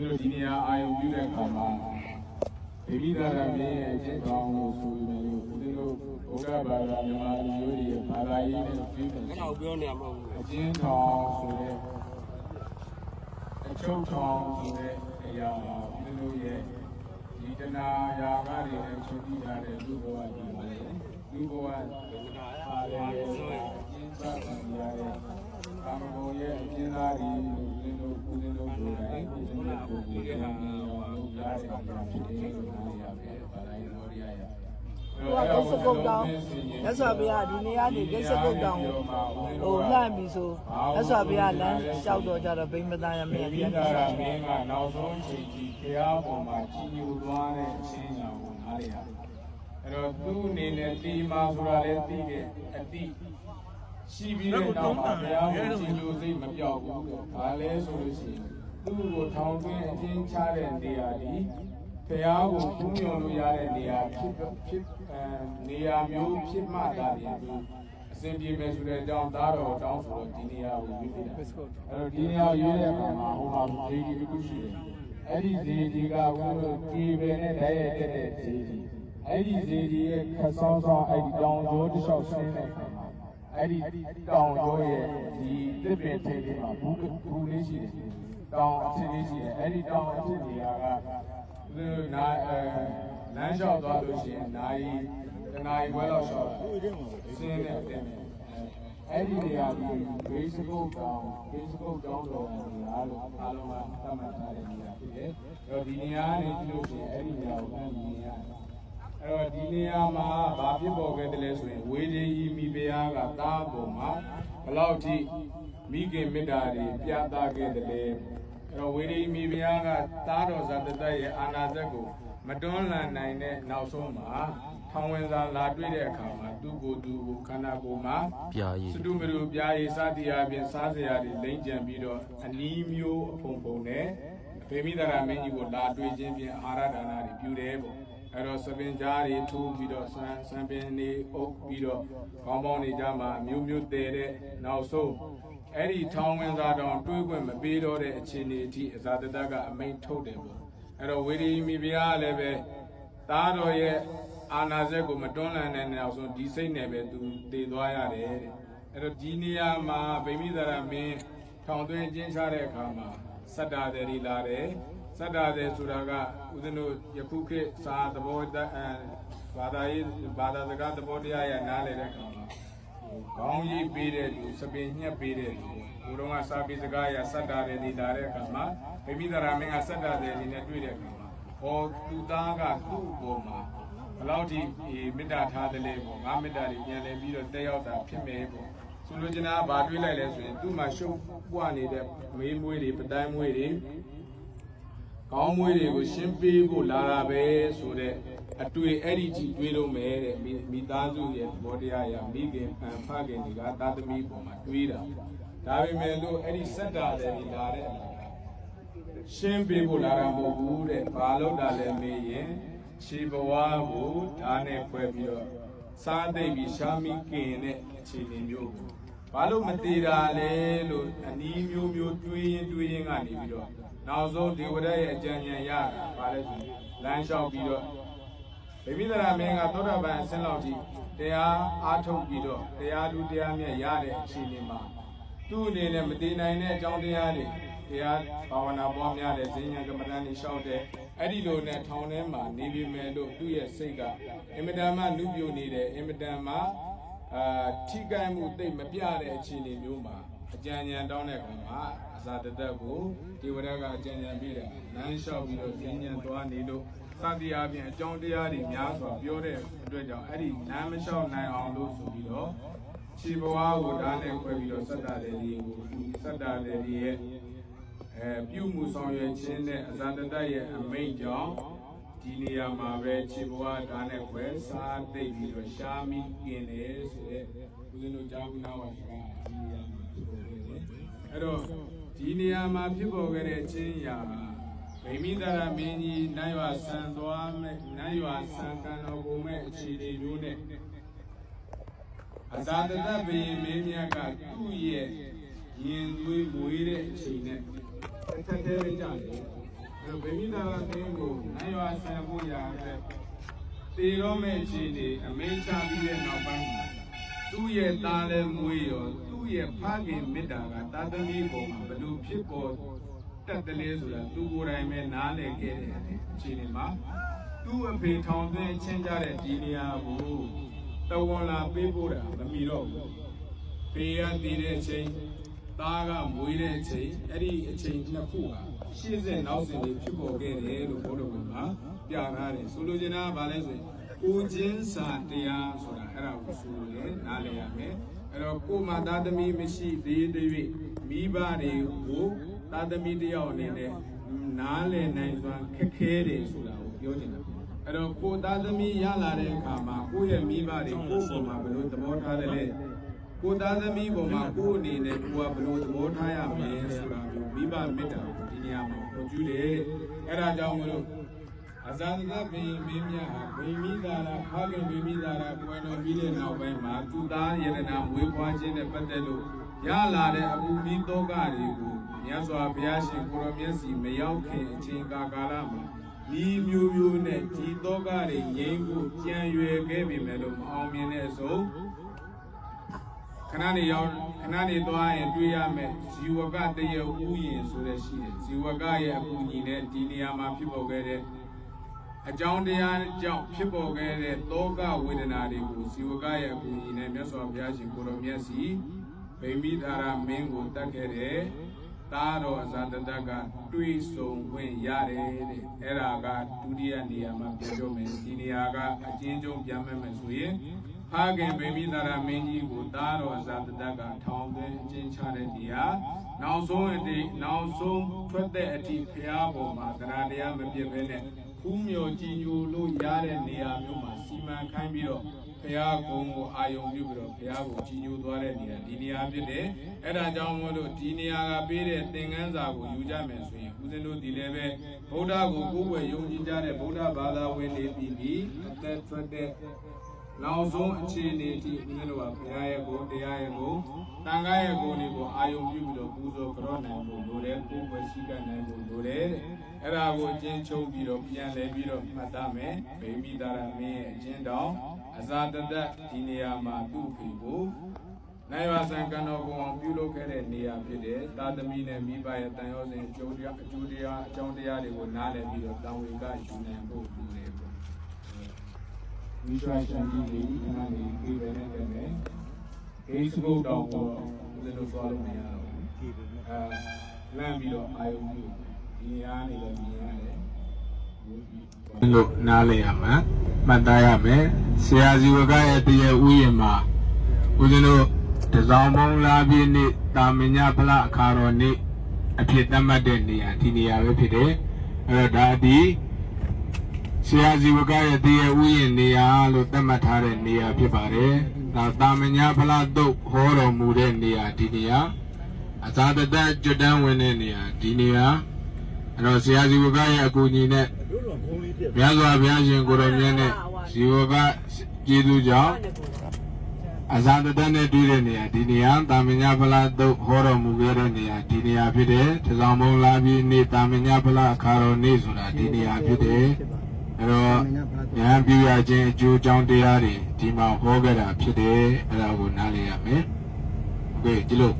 ဒီနေရာအာယုံပြုတဲ့အခါမှာဒေဝိဒါရမင်းရဲ့အကျင့်ကောင်းလို့ဆိုပြီးလို့ဦးဇင်းတို့ဘုရားဘာသာမြန်မာလူမျိုးတွေရဲ့ဘာသာရေးနဲ့ပြုတဲ့ကျွန်တော်ပြောနေရမှာမဟုတ်ဘူးအကျဉ်းထောင်ဆိုတဲ့အချုပ်ထောင်ဆိုတဲ့အရာမှာဦးဇင်းတို့ရဲ့ဒီတနာယာကတွေနဲ့ချုပ်ပြီးထားတဲ့လူဘဝကြီးပါလေလူဘဝအားလည်းအကျဉ်းချခံရတဲ့ ကာမဂုဏ်ရဲ့အကျဉ်းသားတွေဦးဇင်းတို့ဦးဇင်းတို့ကိုယ်တိုင်ဦးဇင်းတို့ကိုယ်ကိုယ်တိုင်လုပ်ရတဲ့အရာဖြစ်တယ်လို့ပြောရမယ်။ဘာသာရေးတော်ရရဟိုကကိစ္စကုတ်တောင်းမြတ်စွာဘုရားဒီနေရာနေကိစ္စကုတ်တောင်းဟိုလှမ်းပြီဆိုမြတ်စွာဘုရားလမ်းလျှောက်တော့ကြတော့ဗိမ္မသားရမမေင်းဘိပြန်ဒါလာရမင်းကနောက်ဆုံးချိန်ကြီးဘုရားပေါ်မှာကြည်ညိုသွားတဲ့အချင်းညာကိုနားရရတယ်။အဲ့တော့သူ့အနေနဲ့တီမာဆိုတာလည်းသိတဲ့အတိ ရှိပြီးတဲ့နောက်မှာဘုရားကိုကြည်ညိုစိတ်မပြောက်ဘူးတဲ့။ဒါလည်းဆိုလို့ရှိရင်သူ့ကိုထောင်သွင်းအချင်းချတဲ့နေရာဒီဘုရားကိုဖူးမြော်လို့ရတဲ့နေရာဖြစ်ဖြစ်အဲနေရာမျိုးဖြစ်မှသာပြန်ပြီးအစဉ်ပြေမယ်ဆိုတဲ့အကြောင်းသားတော်တောင်းဆိုတော့ဒီနေရာကိုရွေးပြတာအဲ့တော့ဒီနေရာရွေးတဲ့အခါမှာဟိုမှာဇေဒီတစ်ခုရှိတယ်အဲ့ဒီဇေဒီကဘုရားဒီပဲနဲ့တည်းရဲ့တက်တဲ့ဇေဒီအဲ့ဒီဇေဒီရဲ့ခတ်ဆောင်းဆောင်းအဲ့ဒီတောင်ကျောတစ်လျှောက်ဆင်းတဲ့အခါမှာ အဲ့ဒီတောင်ကျောရဲ့ဒီတစ်ပင်ထိပ်လေးမှာဘူးဘူးလေးရှိတယ်တောင်အထစ်လေးရှိတယ်အဲ့ဒီတောင်အထစ်နေရာကသူနာအဲလမ်းလျှောက်သွားလို့ရှိရင်နိုင်တနာရီခွဲလောက်လျှောက်တာဆင်းတဲ့အတဲ့အဲ့ဒီနေရာကြီးဘေးစကုတ်တောင်ဘေးစကုတ်တောင်တော်နေရာလို့အားလုံးကသတ်မှတ်ထားတဲ့နေရာဖြစ်တယ်။အဲ့တော့ဒီနေရာကနေကြည့်လို့ရှိရင်အဲ့ဒီနေရာကိုပြန်မြင်ရတယ်။ အဲ့တော့ဒီနေရာမှာဘာဖြစ်ပေါ်ခဲ့တယ်လဲဆိုရင်ဝေဒီကြီးမိဖုရားကတားပေါ်မှာဘလောက်ထိမိခင်မေတ္တာတွေပြသခဲ့တယ်လဲ။အဲ့တော့ဝေဒီမိဖုရားကတားတော်ဇာတတရဲ့အာနာဇက်ကိုမတွန်းလှန်နိုင်တဲ့နောက်ဆုံးမှာထောင်ဝင်စာလာတွေ့တဲ့အခါမှာသူ့ကိုယ်သူကိုခန္ဓာကိုယ်မှာပြာရည်စတုမရူပြားရည်စသည်အပြင်စားစရာတွေလိမ့်ကြံပြီးတော့အနီးမျိုးအဖုံဖုံနဲ့ဗေမိတရာမင်းကြီးကိုလာတွေ့ခြင်းဖြင့်အာရဒါနာတွေပြုတယ်ပေါ့ အဲ့တော့စပင်ကြားတွေထိုးပြီးတော့ဆန်ဆန်ပင်တွေအုပ်ပြီးတော့ကောင်းပေါင်းနေကြမှာအမျိုးမျိုးတည်တဲ့နောက်ဆုံးအဲ့ဒီထောင်ဝင်စားတော်တွေးခွင့်မပေးတော့တဲ့အခြေအနေအထိအဇာတတကအမိန်ထုတ်တယ်ပေါ့အဲ့တော့ဝေဒီမိဖုရားကလည်းပဲသားတော်ရဲ့အာနာဇက်ကိုမတွန်းလှန်တဲ့နောက်ဆုံးဒီစိတ်နဲ့ပဲသူတည်သွားရတယ်တဲ့အဲ့တော့ဒီနေရာမှာဗိမိသရမင်းထောင်သွင်းကျင်းချတဲ့အခါမှာစတ္တာတွေလာတယ် စတ္တာတွေဆိုတာကဦးဇင်းတို့ယခုခေတ်စာသဘောတအဲဘာသာရေးဘာသာစကားသဘောတရားရနားလည်တဲ့အခါမှာခေါင်းကြီးပေးတဲ့လူစပင်ညှက်ပေးတဲ့လူဘုတော်ကစာပေစကားရစတ္တာတွေလာတဲ့အခါမှာဗိမိသရမင်းကစတ္တာတွေနဲ့တွေ့တဲ့အခါမှာဟောသူသားကသူ့အပေါ်မှာဘယ်လောက်ထိမေတ္တာထားတယ်လဲပေါ့ငါမေတ္တာတွေပြန်လဲပြီးတော့တက်ရောက်တာဖြစ်မယ်ပေါ့ဆိုလိုချင်တာကဘာတွေးလိုက်လဲဆိုရင်သူ့မှာရှုပ်ပွားနေတဲ့မေးမွေးတွေပတိုင်းမွေးတွေ ကောင်းမွေးတွေကိုရှင်းပေးဖို့လာတာပဲဆိုတဲ့အတွေ့အဲ့ဒီကြည့်တွေးလို့မယ်တဲ့မိမိသားစုရဲ့သဘောတရားရမိခင်ဖန်ဖခင်တွေကသာသမီပေါ်မှာတွေးတာဒါပေမဲ့လို့အဲ့ဒီစက်တာတွေလာတဲ့ရှင်းပေးဖို့လာတာမဟုတ်ဘူးတဲ့ဘာလို့တာလဲမေးရင်ခြေဘဝကိုဓာတ်နဲ့ဖွဲ့ပြီးတော့စားသိပ်ပြီးရှာမိกินတဲ့အခြေအနေမျိုးကို ဘာလို့မသေးတာလဲလို့အနီးမျိုးမျိုးတွေးရင်တွေးရင်ကနေပြီးတော့နောက်ဆုံးဒေဝရရဲ့အကြံဉာဏ်ရတာဘာလဲဆိုရင်လမ်းလျှောက်ပြီးတော့ဗိမိသရာမင်းကသောတာပန်အဆင့်လောက်ထိတရားအားထုတ်ပြီးတော့တရားလူတရားမြတ်ရတဲ့အခြေအနေမှာသူ့အနေနဲ့မတည်နိုင်တဲ့အကြောင်းတရားတွေတရားဘာဝနာပွားများတဲ့ဈဉ္ဉံကမ္မဋ္ဌာန်းတွေလျှောက်တဲ့အဲ့ဒီလိုနဲ့ထောင်ထဲမှာနေပြီမဲ့လို့သူ့ရဲ့စိတ်ကအင်မတန်မှနုပြိုနေတယ်အင်မတန်မှ အာထိကိုက်မှုတိတ်မပြတဲ့အခြေအနေမျိုးမှာအကြံဉာဏ်တောင်းတဲ့ကောင်မှာအစာတသက်ကိုဒီဝရကအကြံဉာဏ်ပြီးတယ်လမ်းလျှောက်ပြီးတော့ဈဉ္ဉံသွားနေလို့စသည်အပြင်အကြောင်းတရားတွေများစွာပြောတဲ့အတွက်ကြောင့်အဲ့ဒီလမ်းမလျှောက်နိုင်အောင်လို့ဆိုပြီးတော့ခြေဘဝကိုဓာတ်နဲ့ခွဲပြီးတော့စက်တာလေဒီကိုစက်တာလေဒီရဲ့အဲပြုမှုဆောင်ရွက်ခြင်းနဲ့အဇာတတရဲ့အမိန့်ကြောင့် ဒီနေရာမှာပဲခြေဘဝဓာတ်နဲ့ခွဲစားသိပ်ပြီးတော့ရှားမိกินတယ်ဆိုတဲ့ဦးဇင်းတို့ကြားဘူးနာဝါရှိတာဒီနေရာမှာဖြစ်ပေါ်ခဲ့တယ်အဲ့တော့ဒီနေရာမှာဖြစ်ပေါ်ခဲ့တဲ့ချင်းရာဗိမိတရာမင်းကြီးနိုင်ရွာဆန်သွားမဲ့နိုင်ရွာဆန်ကံတော်ကိုမဲ့အခြေအနေမျိုးနဲ့အဇာတတဘယင်မင်းမြတ်ကသူ့ရဲ့ရင်သွေးမွေးတဲ့အချိန်နဲ့တစ်ထက်တည်းကြတယ်တို့ ဗိမိသာရသင်းကိုနိုင်ရွာဆန်ဖို့ရာအတွက်တေရောမဲ့အခြေအနေအမေချပြီးတဲ့နောက်ပိုင်းမှာသူ့ရဲ့သားလည်းမွေးရောသူ့ရဲ့ဖခင်မေတ္တာကတာသမီပေါ်မှာဘလို့ဖြစ်ပေါ်တက်တယ်လဲဆိုတာသူကိုယ်တိုင်ပဲနားလည်ခဲ့တဲ့အခြေအနေမှာသူ့အဖေထောင်သွင်းချင်းကြတဲ့ဒီနေရာကိုတဝန်လာပေးဖို့တာမမီတော့ဘူးဖေးရတည်တဲ့အချိန်သားကမွေးတဲ့အချိန်အဲ့ဒီအချိန်နှစ်ခုဟာ ရှေ့ဆက်နောက်ဆက်လေးဖြစ်ပေါ်ခဲ့တယ်လို့ဘုရားဝင်မှာပြထားတယ်ဆိုလိုချင်တာကဘာလဲဆိုရင်ကိုချင်းစာတရားဆိုတာအဲ့ဒါကိုဆိုရဲနားလည်ရမယ်အဲ့တော့ကိုမသားသမီးမရှိသေးသေးမိဘတွေကိုသားသမီးတယောက်အနေနဲ့နားလည်နိုင်စွာခက်ခဲတယ်ဆိုတာကိုပြောချင်တာအဲ့တော့ကိုသားသမီးရလာတဲ့အခါမှာကိုယ့်ရဲ့မိဘတွေကိုယ့်ပုံမှာဘယ်လိုသဘောထားတယ်လဲ ကိုသားသမီးပေါ်မှာကိုယ့်အနေနဲ့ကိုကဘယ်လိုသဘောထားရမလဲဆိုတာမျိုးမိဘမေတ္တာကိုဒီနေရာမှာပေါ်ကျူးတယ်အဲ့ဒါကြောင့်မလို့အဇာတဘိမင်းမြတ်ဟာဘိမိသာရဖခင်ဘိမိသာရကွယ်တော်ပြီးတဲ့နောက်ပိုင်းမှာသူသားယရနာမွေးဖွားခြင်းနဲ့ပတ်သက်လို့ရလာတဲ့အပူမီးတောကတွေကိုမြတ်စွာဘုရားရှင်ကိုရောမျက်စီမရောက်ခင်အချိန်ကာကာလမှာဒီမျိုးမျိုးနဲ့ဒီတောကတွေငြိမ်းဖို့ကြံရွယ်ခဲ့ပြီမဲ့လို့မအောင်မြင်တဲ့အဆုံး ခဏနေရောက်ခဏနေသွားရင်တွေ့ရမယ်ဇီဝကတရဥယျင်ဆိုတဲ့ရှိတယ်ဇီဝကရဲ့အပူညီနဲ့ဒီနေရာမှာဖြစ်ပေါ်ခဲ့တဲ့အကြောင်းတရားကြောင့်ဖြစ်ပေါ်ခဲ့တဲ့တောကဝေဒနာတွေကိုဇီဝကရဲ့အပူညီနဲ့မြတ်စွာဘုရားရှင်ကိုရောမျက်စီဗိမိသာရမင်းကိုတတ်ခဲ့တဲ့သားတော်အဇာတတကတွေးဆုံခွင့်ရတယ်တဲ့အဲ့ဒါကဒုတိယနေရာမှာပြောကြမယ်ဒီနေရာကအကျဉ်းချုပ်ပြန်မဲ့မယ်ဆိုရင် ဖခင်ဗိမိသာရမင်းကြီးကိုသားတော်အဇာတတကထောင်သွင်းအကျဉ်းချတဲ့နေရာနောက်ဆုံးအတိနောက်ဆုံးထွက်တဲ့အထိဖျားပေါ်မှာတရားတရားမပြည့်ဘဲနဲ့ဖူးမြော်ကြည်ညိုလို့ရတဲ့နေရာမျိုးမှာစီမံခိုင်းပြီးတော့ဘုရားကုံကိုအာယုံပြုပြီးတော့ဘုရားကိုကြည်ညိုသွားတဲ့နေရာဒီနေရာဖြစ်တယ်။အဲဒါကြောင့်မို့လို့ဒီနေရာကပေးတဲ့သင်ခန်းစာကိုယူကြမယ်ဆိုရင်ဦးဇင်းတို့ဒီလည်းပဲဗုဒ္ဓကိုကိုယ်ွယ်ယုံကြည်ကြတဲ့ဗုဒ္ဓဘာသာဝင်နေပြီးပြီးအသက်ထွက်တဲ့ နောက်ဆုံးအခြေအနေအထိဦးဇင်းတို့ကဘုရားရဲ့ကိုယ်တရားရဲ့ကိုယ်တန်ခါရဲ့ကိုယ်လေးကိုအာယုံပြုပြီးတော့ပူဇော်ကြောနိုင်ဖို့လိုတယ်ကိုယ်ွယ်ရှိကနိုင်ဖို့လိုတယ်တဲ့။အဲ့ဒါကိုအချင်းချုပ်ပြီးတော့ပြန်လဲပြီးတော့မှတ်သားမယ်ဗိမိတာရမင်းရဲ့အချင်းတောင်အဇာတတဒီနေရာမှာသူ့ဖေကိုနိုင်ဝဆံကံတော်ကိုအောင်ပြုလုပ်ခဲ့တဲ့နေရာဖြစ်တယ်။သာသမီနဲ့မိဘရဲ့တန်ရောစဉ်အကျိုးတရားအကျိုးတရားအကြောင်းတရားတွေကိုနားလည်ပြီးတော့တာဝန်ကယူနိုင်ဖို့ပြုတယ်ပေါ့။ဒီဆွ မ်းရှမ်းကြီးတွေခဏလေးပြေးပဲနဲ့တက်မယ်။ Facebook တောင်ပေါ်ဦးဇင်းတို့သွားလို့မရတော့ဘူး။အဲလမ်းပြီးတော့အာယုံပြုဒီနေရာနေလည်းမြင်ရတယ်။လို့နားလည်ရမှာမှတ်သားရမယ်ဆရာဇီဝကရဲ့တရဥယျာဉ်မှာဦးဇင်းတို့တစောင်းပေါင်းလာပြည့်နေ့တာမညဖလားအခါတော်နေ့အဖြစ်သတ်မှတ်တဲ့နေရာဒီနေရာပဲဖြစ်တယ်အဲ့တော့ဒါဒီ ဆရာဇီဝကရဲ့တရဥယျာဉ်နေရာလို့သတ်မှတ်ထားတဲ့နေရာဖြစ်ပါတယ်ဒါတာမညဖလားတုတ်ဟောတော်မူတဲ့နေရာဒီနေရာအသာတတကျွတ်တန်းဝင်တဲ့နေရာဒီနေရာအဲ့တော့ဆရာဇီဝကရဲ့အကူအညီနဲ့မြတ်စွာဘုရားရှင်ကိုရောမြတ်နဲ့ဇီဝကကျေးဇူးကြောင့်အဇာတတနဲ့တွေ့တဲ့နေရာဒီနေရာတာမညဖလားတုတ်ဟောတော်မူခဲ့တဲ့နေရာဒီနေရာဖြစ်တယ်။တစောင်းမုံလာပြီးနေတာမညဖလားအခါတော်နေ့ဆိုတာဒီနေရာဖြစ်တယ်။ အဲတော့ဉာဏ်ပြရခြင်းအကျိုးကြောင့်တရားတွေဒီမှာဟောခဲ့တာဖြစ်တယ်။အဲဒါကိုနားလည်ရမယ်။ဟုတ်ကဲ့ဒီလို